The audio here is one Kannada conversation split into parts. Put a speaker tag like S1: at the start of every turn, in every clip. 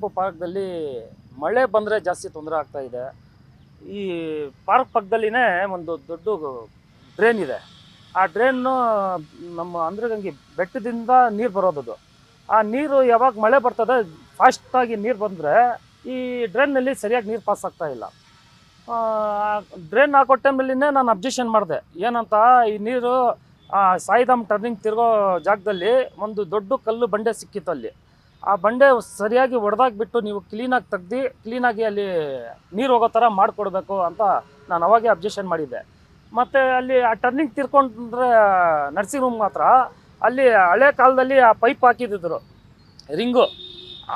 S1: ಪಾರ್ಕ್ದಲ್ಲಿ ಮಳೆ ಬಂದರೆ ಜಾಸ್ತಿ ತೊಂದರೆ ಆಗ್ತಾ ಇದೆ. ಈ ಪಾರ್ಕ್ ಪಕ್ಕದಲ್ಲಿನೇ ಒಂದು ದೊಡ್ಡ ಡ್ರೈನ್ ಇದೆ. ಆ ಡ್ರೈನು ನಮ್ಮ ಅಂದ್ರಗಂಗೆ ಬೆಟ್ಟದಿಂದ ನೀರು ಬರೋದದು. ಆ ನೀರು ಯಾವಾಗ ಮಳೆ ಬರ್ತದೆ ಫಾಸ್ಟಾಗಿ ನೀರು ಬಂದರೆ ಈ ಡ್ರೈನ್ನಲ್ಲಿ ಸರಿಯಾಗಿ ನೀರು ಪಾಸ್ ಆಗ್ತಾ ಇಲ್ಲ. ಡ್ರೈನ್ ಹಾಕೋ ಟೈಮಲ್ಲಿನೇ ನಾನು ಅಬ್ಜೆಕ್ಷನ್ ಮಾಡಿದೆ. ಏನಂತ, ಈ ನೀರು ಸಾಯಿಧಾಮ್ ಟರ್ನಿಂಗ್ ತಿರುಗೋ ಜಾಗದಲ್ಲಿ ಒಂದು ದೊಡ್ಡ ಕಲ್ಲು ಬಂಡೆ ಸಿಕ್ಕಿತ್ತು ಅಲ್ಲಿ. ಆ ಬಂಡೆ ಸರಿಯಾಗಿ ಒಡೆದಾಕ್ಬಿಟ್ಟು ನೀವು ಕ್ಲೀನಾಗಿ ತೆಗ್ದು ಕ್ಲೀನಾಗಿ ಅಲ್ಲಿ ನೀರು ಹೋಗೋ ಥರ ಮಾಡಿಕೊಡ್ಬೇಕು ಅಂತ ನಾನು ಅವಾಗೇ ಅಬ್ಜೆಕ್ಷನ್ ಮಾಡಿದ್ದೆ. ಮತ್ತು ಅಲ್ಲಿ ಆ ಟರ್ನಿಂಗ್ ತಿರ್ಕೊಂಡ್ರೆ ನರ್ಸಿಂಗ್ ರೂಮ್ ಮಾತ್ರ, ಅಲ್ಲಿ ಹಳೆ ಕಾಲದಲ್ಲಿ ಆ ಪೈಪ್ ಹಾಕಿದ್ದಿದ್ರು, ರಿಂಗು.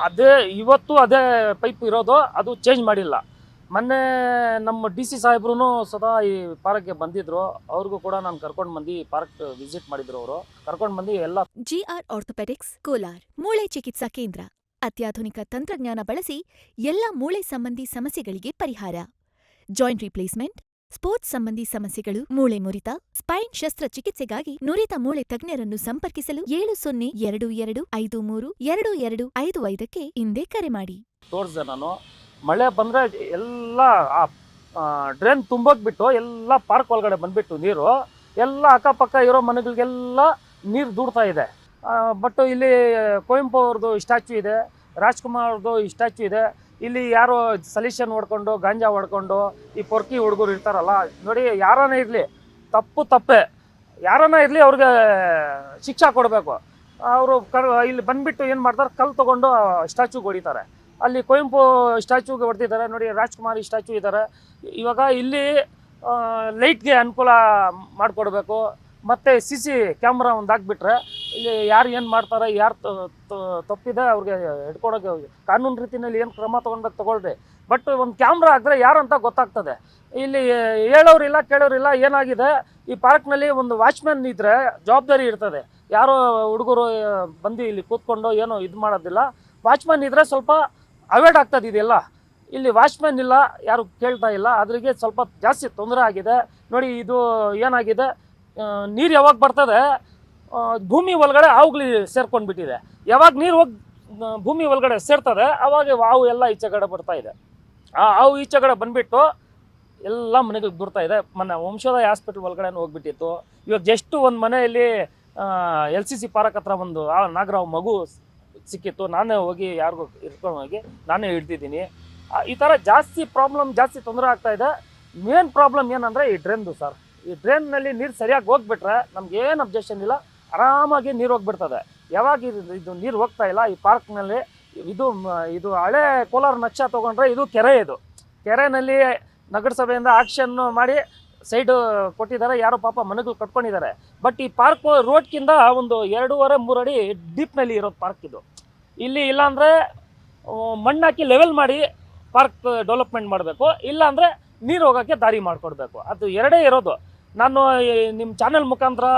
S1: ಅದೇ ಇವತ್ತು ಅದೇ ಪೈಪ್ ಇರೋದು, ಅದು ಚೇಂಜ್ ಮಾಡಿಲ್ಲ. ಮೊನ್ನೆ ನಮ್ಮ ಡಿ ಸಿ ಸಾಹೇಬ್ರು ಸದಾ ಈ ಪಾರ್ಕ್ಗೆ ಬಂದಿದ್ರು. ಅವ್ರಿಗೂ ಕೂಡ ನಾನು ಕರ್ಕೊಂಡು ಬಂದು ಪಾರ್ಕ್ ವಿಸಿಟ್ ಮಾಡಿದ್ರು ಅವರು. ಕರ್ಕೊಂಡು ಬಂದು ಎಲ್ಲ
S2: ಜಿಆರ್ ಆರ್ಥೋಪೆಡಿಕ್ಸ್ ಕೋಲಾರ್ ಮೂಳೆ ಚಿಕಿತ್ಸಾ ಕೇಂದ್ರ. ಅತ್ಯಾಧುನಿಕ ತಂತ್ರಜ್ಞಾನ ಬಳಸಿ ಎಲ್ಲ ಮೂಳೆ ಸಂಬಂಧಿ ಸಮಸ್ಯೆಗಳಿಗೆ ಪರಿಹಾರ. ಜಾಯಿಂಟ್ ರಿಪ್ಲೇಸ್ಮೆಂಟ್ ಸ್ಪೋರ್ಟ್ಸ್ ಸಂಬಂಧಿ ಸಮಸ್ಯೆಗಳು ಮೂಳೆ ಮುರಿತ ಸ್ಪೈನ್ ಶಸ್ತ್ರಚಿಕಿತ್ಸೆಗಾಗಿ ನುರಿತ ಮೂಳೆ ತಜ್ಞರನ್ನು ಸಂಪರ್ಕಿಸಲು ಏಳು ಸೊನ್ನೆ ಎರಡು ಎರಡು ಐದು ಮೂರು ಎರಡು ಎರಡು ಐದು ಐದಕ್ಕೆ ಹಿಂದೆ ಕರೆ ಮಾಡಿ.
S1: ತೋರಿಸ್ದೆ ನಾನು. ಮಳೆ ಬಂದರೆ ಎಲ್ಲ, ಆ ಡ್ರೈನ್ ತುಂಬೋಗ್ಬಿಟ್ಟು ಎಲ್ಲ ಪಾರ್ಕ್ ಒಳಗಡೆ ಬಂದ್ಬಿಟ್ಟು ನೀರು, ಎಲ್ಲ ಅಕ್ಕಪಕ್ಕ ಇರೋ ಮನೆಗಳಿಗೆಲ್ಲ ನೀರು ದೂಡ್ತಾ ಇದೆ. ಬಟ್ ಇಲ್ಲಿ ಕುವೆಂಪು ಅವ್ರದ್ದು ಸ್ಟ್ಯಾಚು ಇದೆ, ರಾಜ್ಕುಮಾರ್ ಅವ್ರದ್ದು ಸ್ಟ್ಯಾಚು ಇದೆ. ಇಲ್ಲಿ ಯಾರೋ ಸಲ್ಯೂಷನ್ ಹೊಡ್ಕೊಂಡು, ಗಾಂಜಾ ಹೊಡ್ಕೊಂಡು, ಈ ಪೊರ್ಕಿ ಹುಡುಗರು ಇರ್ತಾರಲ್ಲ, ನೋಡಿ ಯಾರನ್ನ ಇರಲಿ, ತಪ್ಪು ತಪ್ಪೆ. ಯಾರನ್ನ ಇರಲಿ ಅವ್ರಿಗೆ ಶಿಕ್ಷೆ ಕೊಡಬೇಕು. ಅವರು ಕರ್, ಇಲ್ಲಿ ಬಂದ್ಬಿಟ್ಟು ಏನು ಮಾಡ್ತಾರೆ, ಕಲ್ಲು ತೊಗೊಂಡು ಸ್ಟ್ಯಾಚುಗೆ ಹೊಡಿತಾರೆ. ಅಲ್ಲಿ ಕುವೆಂಪು ಸ್ಟ್ಯಾಚುಗೆ ಹೊಡೆದಿದ್ದಾರೆ. ನೋಡಿ, ರಾಜ್ಕುಮಾರಿ ಸ್ಟ್ಯಾಚು ಇದ್ದಾರೆ. ಇವಾಗ ಇಲ್ಲಿ ಲೈಟ್ಗೆ ಅನುಕೂಲ ಮಾಡಿಕೊಡ್ಬೇಕು. ಮತ್ತು ಸಿ ಸಿ ಕ್ಯಾಮ್ರಾ ಒಂದು ಹಾಕ್ಬಿಟ್ರೆ, ಇಲ್ಲಿ ಯಾರು ಏನು ಮಾಡ್ತಾರೆ, ಯಾರು ತಪ್ಪಿದೆ ಅವ್ರಿಗೆ ಹಿಡ್ಕೊಳಕ್ಕೆ ಕಾನೂನು ರೀತಿಯಲ್ಲಿ ಏನು ಕ್ರಮ ತೊಗೊಳ್ಬೇಕು ತೊಗೊಳ್ರಿ. ಬಟ್ ಒಂದು ಕ್ಯಾಮ್ರಾ ಹಾಕಿದ್ರೆ ಯಾರು ಅಂತ ಗೊತ್ತಾಗ್ತದೆ. ಇಲ್ಲಿ ಹೇಳೋರಿಲ್ಲ, ಕೇಳೋರಿಲ್ಲ, ಏನಾಗಿದೆ? ಈ ಪಾರ್ಕ್ನಲ್ಲಿ ಒಂದು ವಾಚ್ಮ್ಯಾನ್ ಇದ್ದರೆ ಜವಾಬ್ದಾರಿ ಇರ್ತದೆ. ಯಾರೋ ಹುಡುಗರು ಬಂದು ಇಲ್ಲಿ ಕೂತ್ಕೊಂಡು ಏನೋ ಇದು ಮಾಡೋದಿಲ್ಲ. ವಾಚ್ಮ್ಯಾನ್ ಇದ್ದರೆ ಸ್ವಲ್ಪ ಅವಾಯ್ಡ್ ಆಗ್ತದೆ ಇದೆಲ್ಲ. ಇಲ್ಲಿ ವಾಚ್ಮ್ಯಾನ್ ಇಲ್ಲ, ಯಾರು ಕೇಳ್ತಾ ಇಲ್ಲ. ಅದ್ರಿಗೆ ಸ್ವಲ್ಪ ಜಾಸ್ತಿ ತೊಂದರೆ ಆಗಿದೆ. ನೋಡಿ, ಇದು ಏನಾಗಿದೆ? ನೀರು ಯಾವಾಗ ಬರ್ತದೆ? ಭೂಮಿ ಒಳಗಡೆ ಹಾವುಗಳು ಸೇರ್ಕೊಂಡ್ಬಿಟ್ಟಿದೆ. ಯಾವಾಗ ನೀರು ಹೋಗಿ ಭೂಮಿ ಒಳಗಡೆ ಸೇರ್ತದೆ, ಅವಾಗ ಹಾವು ಎಲ್ಲ ಈಚೆ ಕಡೆ ಬರ್ತಾ ಇದೆ. ಆ ಹಾವು ಈಚೆ ಕಡೆ ಬಂದ್ಬಿಟ್ಟು ಎಲ್ಲ ಮನೆಗಳಿಗೆ ಬರ್ತಾ ಇದೆ. ಮೊನ್ನೆ ವಂಶೋದಯ ಹಾಸ್ಪಿಟ್ಲ್ ಒಳಗಡೆ ಹೋಗ್ಬಿಟ್ಟಿತ್ತು. ಇವಾಗ ಜಸ್ಟ್ ಒಂದು ಮನೆಯಲ್ಲಿ ಎಲ್ ಸಿ ಸಿ ಪಾರ್ಕ್ ಹತ್ರ ಒಂದು ಆ ನಾಗರಾವ್ ಮಗು ಸಿಕ್ಕಿತ್ತು, ನಾನೇ ಹೋಗಿ ಯಾರಿಗೂ ಇಟ್ಕೊಂಡು ಹೋಗಿ ನಾನೇ ಹಿಡ್ದಿದ್ದೀನಿ. ಈ ಥರ ಜಾಸ್ತಿ ಪ್ರಾಬ್ಲಮ್ ಜಾಸ್ತಿ ತೊಂದರೆ ಆಗ್ತಾ ಇದೆ. ಮೇನ್ ಪ್ರಾಬ್ಲಮ್ ಏನಂದರೆ ಈ ಡ್ರೈನ್ದು ಸರ್ ಈ ಡ್ರೈನ್ನಲ್ಲಿ ನೀರು ಸರಿಯಾಗಿ ಹೋಗ್ಬಿಟ್ರೆ ನಮ್ಗೆ ಏನು ಅಬ್ಜೆಕ್ಷನ್ ಇಲ್ಲ, ಆರಾಮಾಗಿ ನೀರು ಹೋಗ್ಬಿಡ್ತದೆ. ಯಾವಾಗ ಇದು ಇದು ನೀರು ಹೋಗ್ತಾ ಇಲ್ಲ, ಈ ಪಾರ್ಕ್ನಲ್ಲಿ ಇದು ಇದು ಹಳೆ ಕೋಲಾರ ನಕ್ಷ ತೊಗೊಂಡ್ರೆ ಇದು ಕೆರೆ ಇದು. ಕೆರೆನಲ್ಲಿ ನಗರಸಭೆಯಿಂದ ಆಕ್ಷನ್ ಮಾಡಿ ಸೈಡು ಕೊಟ್ಟಿದ್ದಾರೆ, ಯಾರೋ ಪಾಪ ಮನೆಗಳು ಕಟ್ಕೊಂಡಿದ್ದಾರೆ. ಬಟ್ ಈ ಪಾರ್ಕ್ ರೋಡ್ಕಿಂದ ಒಂದು ಎರಡೂವರೆ ಮೂರು ಅಡಿ ಡೀಪ್ನಲ್ಲಿ ಇರೋದು ಪಾರ್ಕ್ ಇದು. ಇಲ್ಲಿ ಇಲ್ಲಾಂದರೆ ಮಣ್ಣು ಹಾಕಿ ಲೆವೆಲ್ ಮಾಡಿ ಪಾರ್ಕ್ ಡೆವಲಪ್ಮೆಂಟ್ ಮಾಡಬೇಕು. ಇಲ್ಲಾಂದರೆ ನೀರು ಹೋಗೋಕ್ಕೆ ದಾರಿ ಮಾಡಿಕೊಡ್ಬೇಕು. ಅದು ಎರಡೇ ಇರೋದು. ನಾನು ನಿಮ್ಮ ಚಾನೆಲ್ ಮುಖಾಂತರ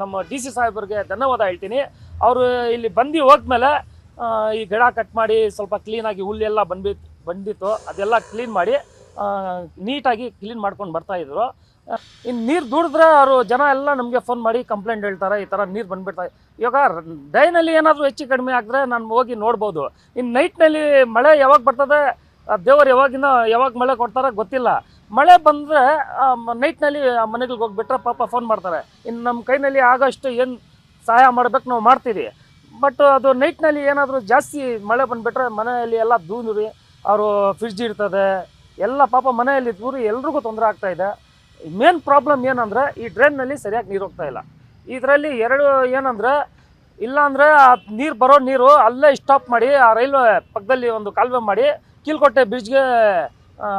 S1: ನಮ್ಮ ಡಿ ಸಿ ಸಾಹೇಬ್ರಿಗೆ ಧನ್ಯವಾದ ಹೇಳ್ತೀನಿ. ಅವರು ಇಲ್ಲಿ ಬಂದು ಹೋದ್ಮೇಲೆ ಈ ಗಿಡ ಕಟ್ ಮಾಡಿ ಸ್ವಲ್ಪ ಕ್ಲೀನಾಗಿ ಹುಲ್ಲೆಲ್ಲ ಬಂದ್ಬಿಟ್ಟು ಬಂದಿತ್ತು. ಅದೆಲ್ಲ ಕ್ಲೀನ್ ಮಾಡಿ ನೀಟಾಗಿ ಕ್ಲೀನ್ ಮಾಡ್ಕೊಂಡು ಬರ್ತಾಯಿದ್ರು ಇನ್ನು ನೀರು ದುಡಿದ್ರೆ ಅವರು ಜನ ಎಲ್ಲ ನಮಗೆ ಫೋನ್ ಮಾಡಿ ಕಂಪ್ಲೇಂಟ್ ಹೇಳ್ತಾರೆ, ಈ ಥರ ನೀರು ಬಂದುಬಿಡ್ತಾರೆ ಇವಾಗ ಡೈನಲ್ಲಿ ಏನಾದರೂ ಹೆಚ್ಚು ಕಡಿಮೆ ಆಗಿದ್ರೆ ನಾನು ಹೋಗಿ ನೋಡ್ಬೋದು. ಇನ್ನು ನೈಟ್ನಲ್ಲಿ ಮಳೆ ಯಾವಾಗ ಬರ್ತದೆ ದೇವರು ಯಾವಾಗಿನ ಯಾವಾಗ ಮಳೆ ಕೊಡ್ತಾರೆ ಗೊತ್ತಿಲ್ಲ. ಮಳೆ ಬಂದರೆ ನೈಟ್ನಲ್ಲಿ ಆ, ಮನೆಗಳಿಗೆ ಹೋಗಿಬಿಟ್ರೆ ಪಾಪ ಫೋನ್ ಮಾಡ್ತಾರೆ. ಇನ್ನು ನಮ್ಮ ಕೈನಲ್ಲಿ ಆಗೋಷ್ಟು ಏನು ಸಹಾಯ ಮಾಡ್ಬೇಕು ನಾವು ಮಾಡ್ತೀವಿ. ಬಟ್ ಅದು ನೈಟ್ನಲ್ಲಿ ಏನಾದರೂ ಜಾಸ್ತಿ ಮಳೆ ಬಂದುಬಿಟ್ರೆ ಮನೆಯಲ್ಲಿ ಎಲ್ಲ ದೂರಿ ಅವರು ಫ್ರಿಡ್ಜ್ ಇರ್ತದೆ ಎಲ್ಲ ಪಾಪ ಮನೆಯಲ್ಲಿ ದೂರಿ ಎಲ್ರಿಗೂ ತೊಂದರೆ ಆಗ್ತಾ ಇದೆ. ಮೇನ್ ಪ್ರಾಬ್ಲಮ್ ಏನಂದರೆ ಈ ಡ್ರೈನ್ನಲ್ಲಿ ಸರಿಯಾಗಿ ನೀರು ಹೋಗ್ತಾ ಇಲ್ಲ. ಇದರಲ್ಲಿ ಎರಡು ಏನಂದರೆ, ಇಲ್ಲಾಂದರೆ ಆ ನೀರು ಬರೋ ನೀರು ಅಲ್ಲೇ ಸ್ಟಾಪ್ ಮಾಡಿ, ಆ ರೈಲ್ವೆ ಪಕ್ಕದಲ್ಲಿ ಒಂದು ಕಾಲುವೆ ಮಾಡಿ ಕೀಲ್ಕೋಟೆ ಬ್ರಿಡ್ಜ್ಗೆ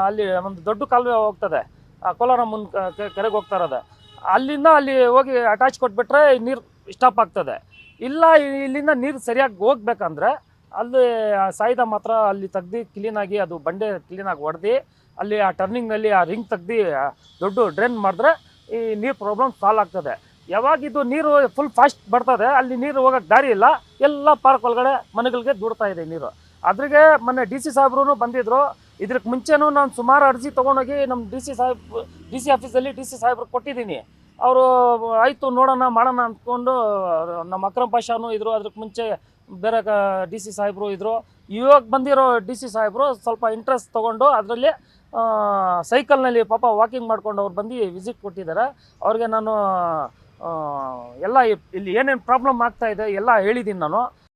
S1: ಅಲ್ಲಿ ಒಂದು ದೊಡ್ಡ ಕಾಲುವೆ ಹೋಗ್ತದೆ. ಆ, ಕೋಲಾರ ಮುನ್ ಕೆರೆಗೆ ಹೋಗ್ತಾ ಇರೋದು. ಅಲ್ಲಿಂದ ಅಲ್ಲಿ ಹೋಗಿ ಅಟ್ಯಾಚ್ ಕೊಟ್ಬಿಟ್ರೆ ನೀರು ಸ್ಟಾಪ್ ಆಗ್ತದೆ. ಇಲ್ಲ, ಇಲ್ಲಿಂದ ನೀರು ಸರಿಯಾಗಿ ಹೋಗ್ಬೇಕಂದ್ರೆ ಅಲ್ಲಿ ಸಾಯ್ದ ಮಾತ್ರ ಅಲ್ಲಿ ತೆಗ್ದು ಕ್ಲೀನಾಗಿ ಅದು ಬಂಡೆ ಕ್ಲೀನಾಗಿ ಹೊಡೆದು ಅಲ್ಲಿ ಆ ಟರ್ನಿಂಗ್ನಲ್ಲಿ ಆ ರಿಂಗ್ ತೆಗ್ದು ದೊಡ್ಡ ಡ್ರೈನ್ ಮಾಡಿದ್ರೆ ಈ ನೀರು ಪ್ರಾಬ್ಲಮ್ ಸಾಲ್ವ್ ಆಗ್ತದೆ. ಯಾವಾಗ ಇದು ನೀರು ಫುಲ್ ಫಾಸ್ಟ್ ಬರ್ತದೆ, ಅಲ್ಲಿ ನೀರು ಹೋಗೋಕ್ಕೆ ದಾರಿ ಇಲ್ಲ. ಎಲ್ಲ ಪಾರ್ಕ್ ಒಳಗಡೆ ಮನೆಗಳಿಗೆ ದೂಡ್ತಾ ಇದೆ ನೀರು. ಅದ್ರಿಗೆ ಮೊನ್ನೆ ಡಿ ಸಿ ಸಾಹೇಬ್ರು ಬಂದಿದ್ರು. ಇದ್ರಕ್ಕೆ ಮುಂಚೆನೂ ನಾನು ಸುಮಾರು ಅರ್ಜಿ ತೊಗೊಂಡೋಗಿ ನಮ್ಮ ಡಿ ಸಿ ಸಾಹೇಬ್ ಡಿ ಸಿ ಆಫೀಸಲ್ಲಿ ಡಿ ಸಿ ಸಾಹೇಬ್ರು ಕೊಟ್ಟಿದ್ದೀನಿ. ಅವರು, ಆಯಿತು ನೋಡೋಣ, ಮಾಡೋಣ ಅಂದ್ಕೊಂಡು ನಮ್ಮ ಅಕ್ರಮ್ ಪಾಷಾನು ಇದ್ರು. ಅದಕ್ಕೆ ಮುಂಚೆ ಬೇರೆ ಡಿ ಸಿ ಸಾಹೇಬರು ಇದ್ದರು ಇವಾಗ ಬಂದಿರೋ ಡಿ ಸಿ ಸಾಹೇಬರು ಸ್ವಲ್ಪ ಇಂಟ್ರೆಸ್ಟ್ ತೊಗೊಂಡು ಅದರಲ್ಲಿ ಸೈಕಲ್ನಲ್ಲಿ ಪಾಪ ವಾಕಿಂಗ್ ಮಾಡ್ಕೊಂಡು ಅವ್ರು ಬಂದು ವಿಸಿಟ್ ಕೊಟ್ಟಿದ್ದಾರೆ. ಅವ್ರಿಗೆ ನಾನು ಎಲ್ಲ ಇಲ್ಲಿ ಏನೇನು ಪ್ರಾಬ್ಲಮ್ ಆಗ್ತಾ ಇದೆ ಎಲ್ಲ ಹೇಳಿದ್ದೀನಿ ನಾನು.